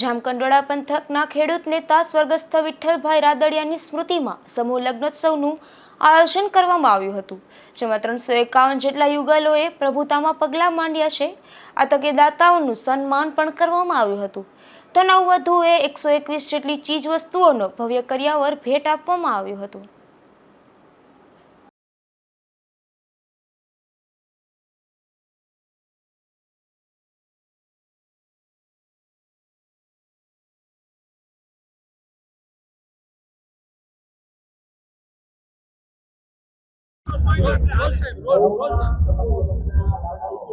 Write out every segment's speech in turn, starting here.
જામકંડોળા પંથકના ખેડૂત નેતા સ્વર્ગસ્થ વિઠ્ઠલભાઈ રાદડિયાની સ્મૃતિમાં સમૂહ લગ્નોત્સવનું આયોજન કરવામાં આવ્યું હતું. જેમાં ત્રણસો એકાવન જેટલા યુગલોએ પ્રભુતામાં પગલાં માંડ્યા છે. આ તકે દાતાઓનું સન્માન પણ કરવામાં આવ્યું હતું. તો નવવધુએ એકસો એકવીસ જેટલી ચીજ વસ્તુઓનો ભવ્ય કર્યાવર ભેટ આપવામાં આવ્યું હતું.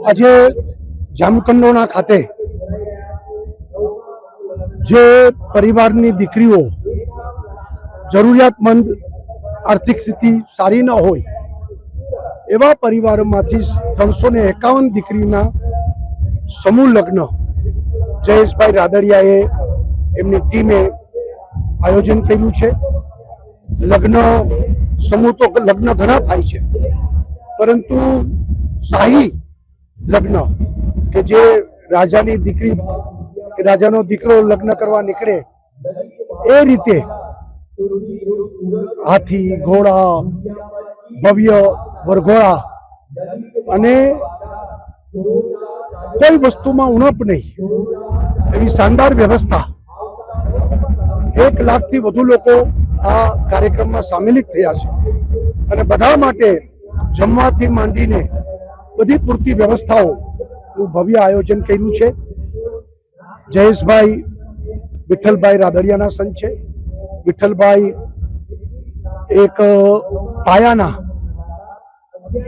આજે જામકંડોણા ખાતે જે પરિવારની દીકરીઓ જરૂરિયાતમંદ આર્થિક સ્થિતિ સારી ન હોય, એવા પરિવારોમાંથી ત્રણસો ને એકાવન દીકરીના સમૂહ લગ્ન જયેશભાઈ રાદડિયાએ એમની ટીમે આયોજન કર્યું છે. લગ્ન સમૂહ તો લગ્ન ઘણા થાય છે. પરંતુ શાહી લગ્ન કે જે રાજાની દીકરી, કે રાજાનો દીકરો લગ્ન કરવા નીકળે, એ રીતે હાથી, ઘોડા, ભવ્ય વરઘોડા અને કોઈ વસ્તુમાં ઉણપ નહીં. એવી શાનદાર વ્યવસ્થા એક લાખથી વધુ લોકો આ કાર્યક્રમમાં સામેલિત થયા છે. અને બધા માટે જમવાથી માંડીને બધી પૂરતી વ્યવસ્થાઓનું ભવ્ય આયોજન કર્યું છે. જયેશભાઈ, વિઠ્ઠલભાઈ રાદડિયાના સંત છે. વિઠ્ઠલભાઈ એક પાયાના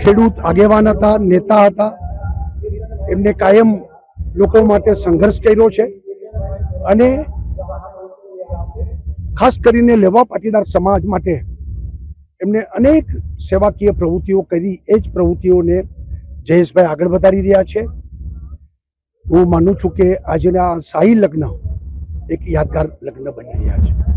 ખેડૂત આગેવાન હતા, નેતા હતા. એમને કાયમ લોકો માટે સંઘર્ષ કર્યો છે. અને ખાસ કરીને લેવા પાટીદાર સમાજ માટે એમને અનેક સેવાકીય પ્રવૃત્તિઓ કરી, એ જ પ્રવૃત્તિઓને જયેશભાઈ આગળ વધારી રહ્યા છે. હું માનું છું કે આજના શાહી લગ્ન એક યાદગાર લગ્ન બની રહ્યા છે.